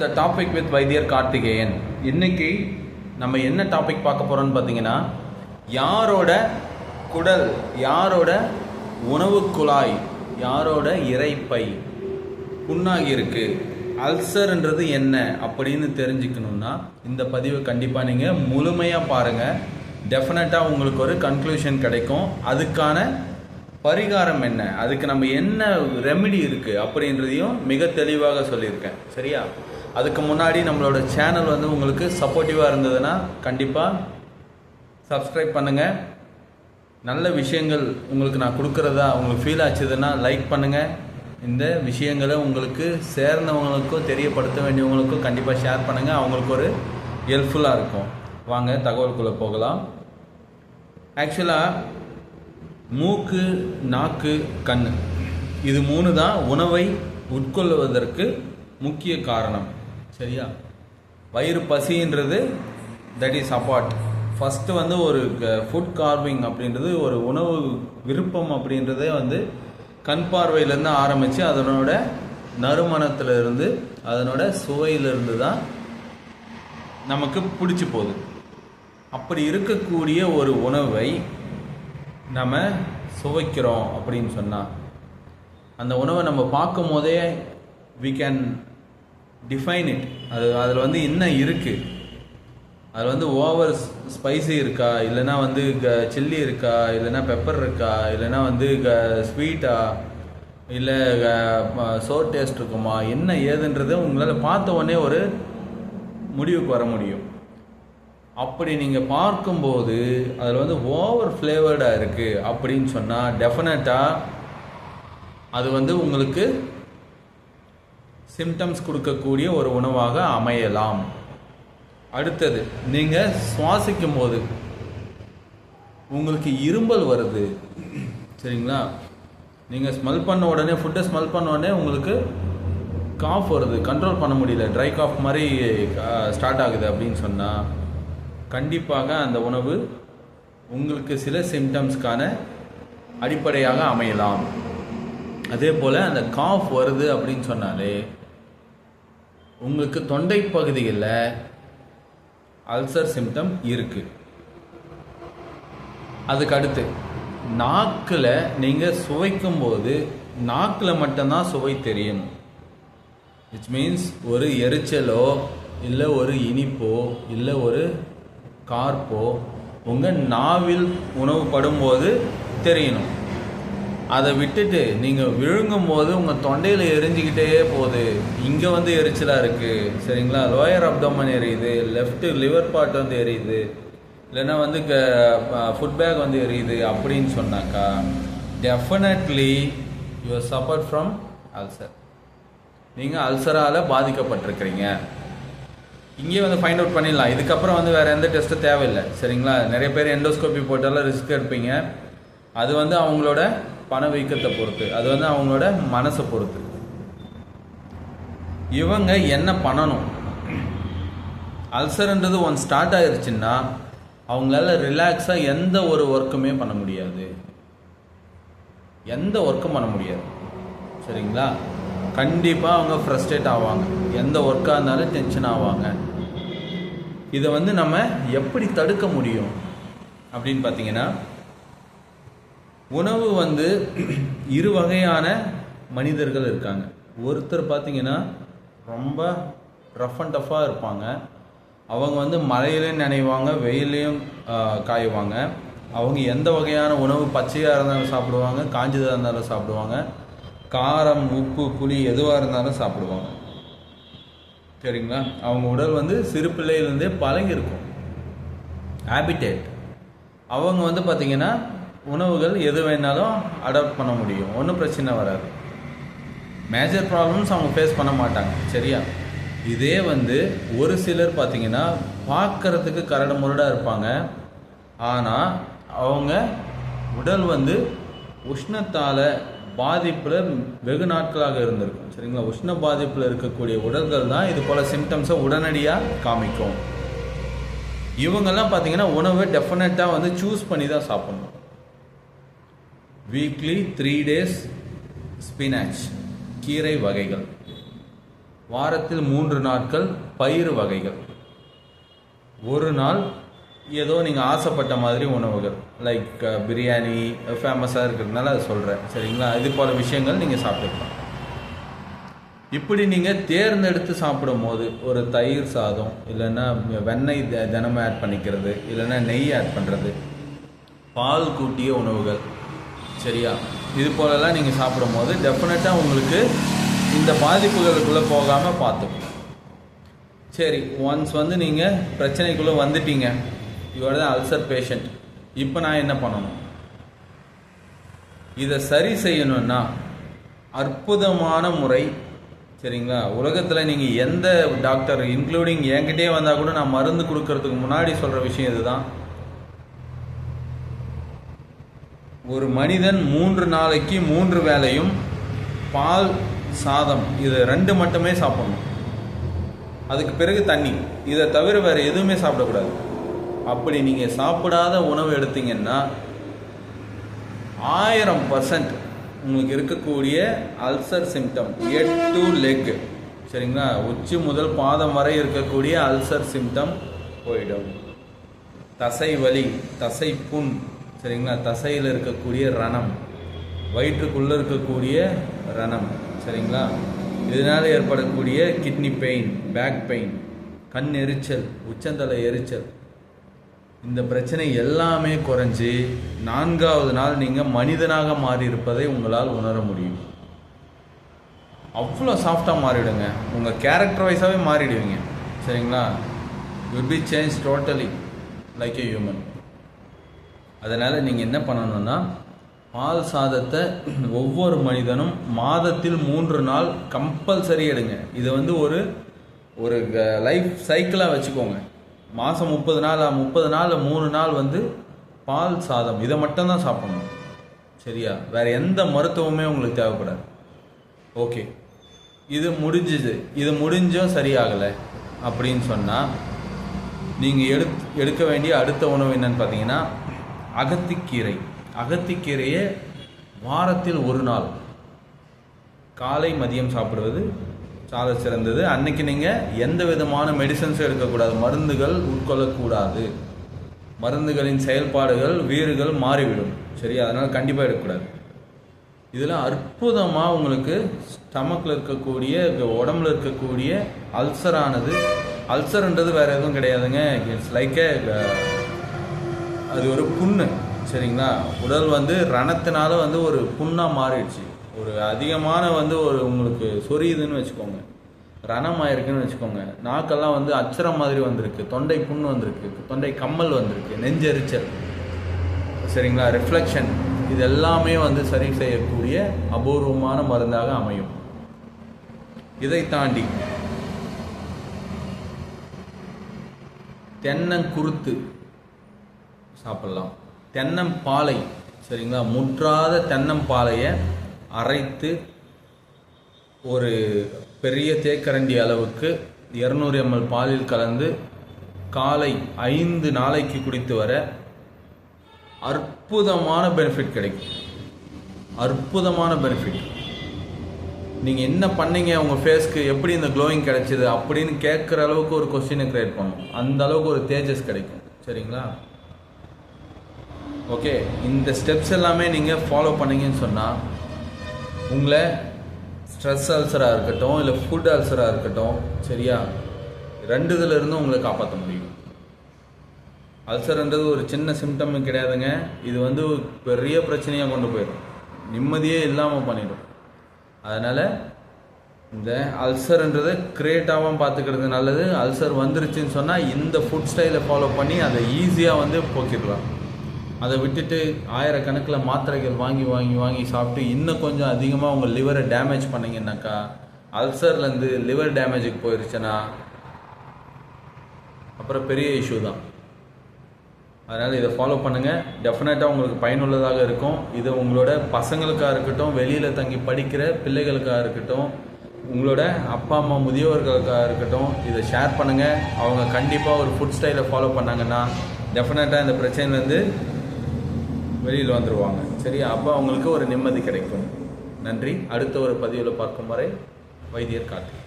The topic with வைத்தியர் கார்த்திகேயன் இன்னைக்கு நம்ம என்ன டாபிக் பார்க்க போறோம்னு பார்த்தீங்கன்னா யாரோட குடல் யாரோட உணவு குழாய் யாரோட இறைப்பை புண்ணாகி இருக்கு அல்சர்ன்றது என்ன அப்படின்னு தெரிஞ்சுக்கணும்னா இந்த பதிவை கண்டிப்பாக நீங்கள் முழுமையாக பாருங்கள் டெஃபினட்டாக உங்களுக்கு ஒரு கன்க்ளூஷன் கிடைக்கும். அதுக்கான பரிகாரம் என்ன? அதுக்கு நம்ம என்ன ரெமெடி இருக்குது அப்படின்றதையும் மிக தெளிவாக சொல்லியிருக்கேன். சரியா? அதுக்கு முன்னாடி நம்மளோட சேனல் வந்து உங்களுக்கு சப்போர்ட்டிவாக இருந்ததுன்னா கண்டிப்பாக சப்ஸ்கிரைப் பண்ணுங்கள் நல்ல விஷயங்கள் உங்களுக்கு நான் கொடுக்குறதா உங்களுக்கு ஃபீல் ஆச்சுதுன்னா லைக் பண்ணுங்கள் இந்த விஷயங்களை உங்களுக்கு சேர்ந்தவங்களுக்கும் தெரியப்படுத்த வேண்டியவங்களுக்கும் கண்டிப்பாக ஷேர் பண்ணுங்கள் அவங்களுக்கு ஒரு ஹெல்ப்ஃபுல்லாக இருக்கும். வாங்க தகவலுக்குள்ளே போகலாம். ஆக்சுவலாக மூக்கு நாக்கு கண் இது மூணு தான் உணவை உட்கொள்வதற்கு முக்கிய காரணம். சரியா? வயிறு பசின்றது தட் இஸ் அப்பார்ட் ஃபஸ்ட்டு வந்து ஒரு ஃபுட் கார்விங் அப்படின்றது ஒரு உணவு விருப்பம் அப்படின்றதே வந்து கண் பார்வையிலேருந்து ஆரம்பித்து அதனோட நறுமணத்துல இருந்து அதனோட சுவையிலிருந்து தான் நமக்கு பிடிச்சி போகுது. அப்படி இருக்கக்கூடிய ஒரு உணவை நம்ம சுவைக்கிறோம் அப்படின்னு சொன்னால் அந்த உணவை நம்ம பார்க்கும் போதே வி கேன் டிஃபைன் இட் அது அதில் வந்து என்ன இருக்குது அதில் வந்து ஓவர் ஸ்பைசி இருக்கா? இல்லைன்னா வந்து க சில்லி இருக்கா? இல்லைன்னா பெப்பர் இருக்கா? இல்லைன்னா வந்து க ஸ்வீட்டா இல்லை சோர் டேஸ்ட் இருக்குமா? என்ன ஏதுன்றதை உங்களால் பார்த்த உடனே ஒரு முடிவுக்கு வர முடியும். அப்படி நீங்கள் பார்க்கும்போது அதில் வந்து ஓவர் ஃப்ளேவர்டாக இருக்குது அப்படின்னு சொன்னால் டெஃபினட்டாக அது வந்து உங்களுக்கு சிம்டம்ஸ் கொடுக்கக்கூடிய ஒரு உணவாக அமையலாம். அடுத்தது நீங்கள் சுவாசிக்கும் போது உங்களுக்கு இரும்பல் வருது. சரிங்களா? நீங்கள் ஸ்மெல் பண்ண உடனே ஃபுட்டை ஸ்மெல் பண்ண உடனே உங்களுக்கு காஃப் வருது. கண்ட்ரோல் பண்ண முடியல. ட்ரை காஃப் மாதிரி ஸ்டார்ட் ஆகுது அப்படின்னு சொன்னால் கண்டிப்பாக அந்த உணவு உங்களுக்கு சில சிம்டம்ஸ்க்கான அடிப்படையாக அமையலாம். அதே போல் அந்த காஃப் வருது அப்படின்னு சொன்னாலே உங்களுக்கு தொண்டை பகுதியில் அல்சர் சிம்டம் இருக்குது அதுக்கு அடுத்து நாக்கில் நீங்கள் சுவைக்கும் போது நாக்கில் மட்டும்தான் சுவை தெரியும். விச் மீன்ஸ் ஒரு எரிச்சலோ இல்லை ஒரு இனிப்போ இல்லை ஒரு கார்ப்போ உங்கள் நாவில் உணவு படும்போது தெரியணும். அதை விட்டுட்டு நீங்கள் விழுங்கும் போது உங்கள் தொண்டையில் எரிஞ்சிக்கிட்டே போகுது. இங்கே வந்து எரிச்சலாக இருக்குது சரிங்களா? லோயர் அப்டோமன் எரியுது. லெஃப்ட்டு லிவர் பார்ட் வந்து எரியுது. இல்லைன்னா வந்து க ஃபுட் பேக் வந்து எரியுது அப்படின்னு சொன்னாக்கா definitely you suffer from ulcer நீங்கள் அல்சரால் பாதிக்கப்பட்டிருக்கிறீங்க. இங்கேயே வந்து ஃபைண்ட் அவுட் பண்ணிடலாம். இதுக்கப்புறம் வந்து வேறு எந்த டெஸ்ட்டும் தேவையில்லை. சரிங்களா? நிறைய பேர் எண்டோஸ்கோப்பி போட்டாலும் ரிஸ்க் எடுப்பீங்க. அது வந்து அவங்களோட பணவீக்கத்தை பொறுத்து அது வந்து அவங்களோட மனசை பொறுத்து. இவங்க என்ன பண்ணணும்? அல்சர்ன்றது ஒன் ஸ்டார்ட் ஆயிடுச்சுன்னா அவங்களால ரிலாக்ஸாக எந்த ஒரு ஒர்க்குமே பண்ண முடியாது. எந்த ஒர்க்கும் பண்ண முடியாது. சரிங்களா? கண்டிப்பாக அவங்க ஃப்ரஸ்ட்ரேட் ஆவாங்க. எந்த ஒர்க்காக இருந்தாலும் டென்ஷன் ஆவாங்க. இதை வந்து நம்ம எப்படி தடுக்க முடியும்? அப்படின்னு பார்த்தீங்கன்னா உணவு வந்து இரு வகையான மனிதர்கள் இருக்காங்க. ஒருத்தர் பார்த்தீங்கன்னா ரொம்ப ரஃப் அண்ட் டஃப்பாக இருப்பாங்க. அவங்க வந்து மழையிலையும் நினைவாங்க வெயிலையும் காயுவாங்க. அவங்க எந்த வகையான உணவு பச்சையாக இருந்தாலும் சாப்பிடுவாங்க காஞ்சதாக இருந்தாலும் சாப்பிடுவாங்க. காரம் உப்பு புளி எதுவாக இருந்தாலும் சாப்பிடுவாங்க. சரிங்களா? அவங்க உடல் வந்து சிறு பிள்ளையிலேருந்தே பழகிருக்கும் ஹேபிட்டேட் அவங்க வந்து பார்த்திங்கன்னா உணவுகள் எது வேணாலும் அடாப்ட் பண்ண முடியும். ஒன்றும் பிரச்சனை வராது. மேஜர் ப்ராப்ளம்ஸ் அவங்க ஃபேஸ் பண்ண மாட்டாங்க. சரியா? இதே வந்து ஒரு சிலர் பார்த்தீங்கன்னா பார்க்கறதுக்கு கரடு முரடாக இருப்பாங்க. ஆனால் அவங்க உடல் வந்து உஷ்ணத்தால் பாதிப்பில் வெகு நாட்களாக இருந்திருக்கும். சரிங்களா? உஷ்ண பாதிப்பில் இருக்கக்கூடிய உடல்கள் தான் இது போல் சிம்டம்ஸை உடனடியாக காமிக்கும். இவங்கெல்லாம் பார்த்தீங்கன்னா உணவை டெஃபினட்டாக வந்து சூஸ் பண்ணி தான் சாப்பிடணும். வீக்லி த்ரீ டேஸ் ஸ்பினாச் கீரை வகைகள். வாரத்தில் மூன்று நாட்கள் பயிறு வகைகள். ஒரு நாள் ஏதோ நீங்கள் ஆசைப்பட்ட மாதிரி உணவுகள். லைக் uh, பிரியாணி uh, ஃபேமஸாக இருக்கிறதுனால அதை சொல்கிறேன் சரிங்களா? இது போல் விஷயங்கள் நீங்கள் சாப்பிட்டுக்கலாம். இப்படி நீங்கள் தேர்ந்தெடுத்து சாப்பிடும் போது ஒரு தயிர் சாதம் இல்லைன்னா வெண்ணெய் தி- தினமும் ஆட் பண்ணிக்கிறது இல்லைன்னா நெய் ஆட் பண்ணுறது பால் கூட்டிய உணவுகள் சரியா? இது போலலாம் நீங்கள் சாப்பிடும் போது டெஃபினட்டாக உங்களுக்கு இந்த பாதிப்புகளுக்குள்ளே போகாமல் பார்த்துக்கணும். சரி ஒன்ஸ் வந்து நீங்கள் பிரச்சனைக்குள்ளே வந்துட்டீங்க. இவர் தான் அல்சர் பேஷண்ட் இப்போ நான் என்ன பண்ணணும்? இதை சரி செய்யணும்னா அற்புதமான முறை சரிங்களா? உலகத்தில் நீங்கள் எந்த டாக்டர் இன்க்ளூடிங் என்கிட்டே வந்தால் கூட நான் மருந்து கொடுக்கறதுக்கு முன்னாடி சொல்கிற விஷயம் இதுதான். ஒரு மனிதன் மூன்று நாளைக்கு மூன்று வேளையும் பால் சாதம் இது ரெண்டு மட்டுமே சாப்பிடணும். அதுக்கு பிறகு தண்ணி. இதை தவிர வேறு எதுவுமே சாப்பிடக்கூடாது. அப்படி நீங்கள் சாப்பிடாத உணவு எடுத்தீங்கன்னா ஆயிரம் பர்சன்ட் உங்களுக்கு இருக்கக்கூடிய ulcer symptom head to leg சரிங்களா? உச்சி முதல் பாதம் வரை இருக்கக்கூடிய அல்சர் சிம்டம் போயிடும். தசை வலி தசை புண். சரிங்களா? தசையில் இருக்கக்கூடிய ரணம். வயிற்றுக்குள்ளே இருக்கக்கூடிய ரணம். சரிங்களா? இதனால் ஏற்படக்கூடிய கிட்னி பெயின் பேக் பெயின் கண் எரிச்சல் உச்சந்தலை எரிச்சல். இந்த பிரச்சனை எல்லாமே குறைஞ்சி நான்காவது நாள் நீங்கள் மனிதனாக மாறி இருப்பதை உங்களால் உணர முடியும். அவ்வளோ சாஃப்டாக மாறிவிடுங்க உங்கள் கேரக்டர் வைஸாகவே மாறிடுவீங்க. சரிங்களா? Will be change totally like a human அதனால் நீங்கள் என்ன பண்ணணும்னா பால் சாதத்தை ஒவ்வொரு மனிதனும் மாதத்தில் மூன்று நாள் கம்பல்சரி எடுங்க. இதை வந்து ஒரு ஒரு லைஃப் சைக்கிளாக வச்சுக்கோங்க. மாதம் முப்பது நாள் முப்பது நாள் மூணு நாள் வந்து பால் சாதம். இதை மட்டும்தான் சாப்பிடணும். சரியா? வேறு எந்த மருத்துவமே உங்களுக்கு தேவைப்படாது. ஓகே. இது முடிஞ்சுது. இது முடிஞ்சும் சரியாகலை அப்படின்னு சொன்னால் நீங்கள் எடுத் எடுக்க வேண்டிய அடுத்த உணவு என்னன்னு பார்த்தீங்கன்னா அகத்திக்கீரை. அகத்திக்கீரையை வாரத்தில் ஒரு நாள். காலை மதியம் சாப்பிடுவது சால சிறந்தது. அன்னைக்கு நீங்கள் எந்த விதமான மெடிசன்ஸும் எடுக்கக்கூடாது. மருந்துகள் உட்கொள்ளக்கூடாது. மருந்துகளின் செயல்பாடுகள் வீறுகள் மாறிவிடும். சரி அதனால் கண்டிப்பாக எடுக்கக்கூடாது. இதில் அற்புதமாக உங்களுக்கு ஸ்டமக்கில் இருக்கக்கூடிய உடம்புல இருக்கக்கூடிய அல்சரானது அல்சர்ன்றது வேறு எதுவும் கிடையாதுங்க. இட்ஸ் லைக் அது ஒரு புண்ணு சரிங்களா? உடல் வந்து ரணத்தினால வந்து ஒரு புண்ணாக மாறிடுச்சு. ஒரு அதிகமான வந்து ஒரு உங்களுக்கு சொரியுதுன்னு வச்சுக்கோங்க. ரணம் ஆயிருக்குன்னு வச்சுக்கோங்க. நாக்கெல்லாம் வந்து அச்சரம் மாதிரி வந்திருக்கு. தொண்டை புண்ணு வந்திருக்கு. தொண்டை கம்மல் வந்திருக்கு. நெஞ்செரிச்சல். சரிங்களா? ரிஃப்ளெக்ஷன் இது எல்லாமே வந்து சரி செய்யக்கூடிய அபூர்வமான மருந்தாக அமையும். இதை தாண்டி தென்னங்குருத்து. சாப்பிடலாம். தென்னம்பாலை சரிங்களா? முற்றாத தென்னம்பாலையை அரைத்து ஒரு பெரிய தேக்கரண்டி அளவுக்கு இரநூறு எம்எல் பாலில் கலந்து காலை ஐந்து நாளைக்கு குடித்து வர அற்புதமான பெனிஃபிட் கிடைக்கும். அற்புதமான பெனிஃபிட் நீங்கள் என்ன பண்ணீங்க? உங்கள் ஃபேஸ்க்கு எப்படி இந்த க்ளோயிங் கிடைச்சிது? அப்படின்னு கேட்குற அளவுக்கு ஒரு கொஸ்டினை க்ரியேட் பண்ணும் அந்த அளவுக்கு ஒரு தேஜஸ் கிடைக்கும். சரிங்களா? ஓகே இந்த ஸ்டெப்ஸ் எல்லாமே நீங்கள் ஃபாலோ பண்ணீங்கன்னு சொன்னால் உங்களை ஸ்ட்ரெஸ் அல்சராக இருக்கட்டும் இல்லை ஃபுட் அல்சராக இருக்கட்டும் சரியா? ரெண்டு இதுல இருந்தும் உங்களை காப்பாற்ற முடியும். அல்சர்ன்றது ஒரு சின்ன சிம்டம் கிடையாதுங்க. இது வந்து பெரிய பிரச்சனையாக கொண்டு போயிடும். நிம்மதியே இல்லாமல் பண்ணிடும். அதனால் இந்த அல்சர்ன்றதை கிரியேட்டாகவும் பார்த்துக்கிறது நல்லது. அல்சர் வந்துருச்சுன்னு சொன்னால் இந்த ஃபுட் ஸ்டைலை ஃபாலோ பண்ணி அதை ஈஸியாக வந்து போக்கிடலாம். அதை விட்டுட்டு ஆயிரக்கணக்கில் மாத்திரைகள் வாங்கி வாங்கி வாங்கி சாப்பிட்டு இன்னும் கொஞ்சம் அதிகமாக உங்கள் லிவரை டேமேஜ் பண்ணீங்கன்னாக்கா அல்சர்லேருந்து லிவர் டேமேஜுக்கு போயிருச்சுன்னா அப்புறம் பெரிய இஷ்யூ தான். அதனால் இதை ஃபாலோ பண்ணுங்கள் டெஃபினட்டாக உங்களுக்கு பயனுள்ளதாக இருக்கும். இது உங்களோட பசங்களுக்காக இருக்கட்டும் வெளியில் தங்கி படிக்கிற பிள்ளைகளுக்காக இருக்கட்டும் உங்களோட அப்பா அம்மா முதியோர்களுக்காக இருக்கட்டும் இதை ஷேர் பண்ணுங்கள் அவங்க கண்டிப்பாக ஒரு ஃபுட் ஸ்டைலை ஃபாலோ பண்ணாங்கன்னா டெஃபினட்டாக இந்த பிரச்சனையிலேருந்து வெளியில் வந்துடுவாங்க சரி அப்போ அவங்களுக்கு ஒரு நிம்மதி கிடைக்கும். நன்றி. அடுத்த ஒரு பதிவில் பார்க்கும் வரை வைத்தியர் காட்டு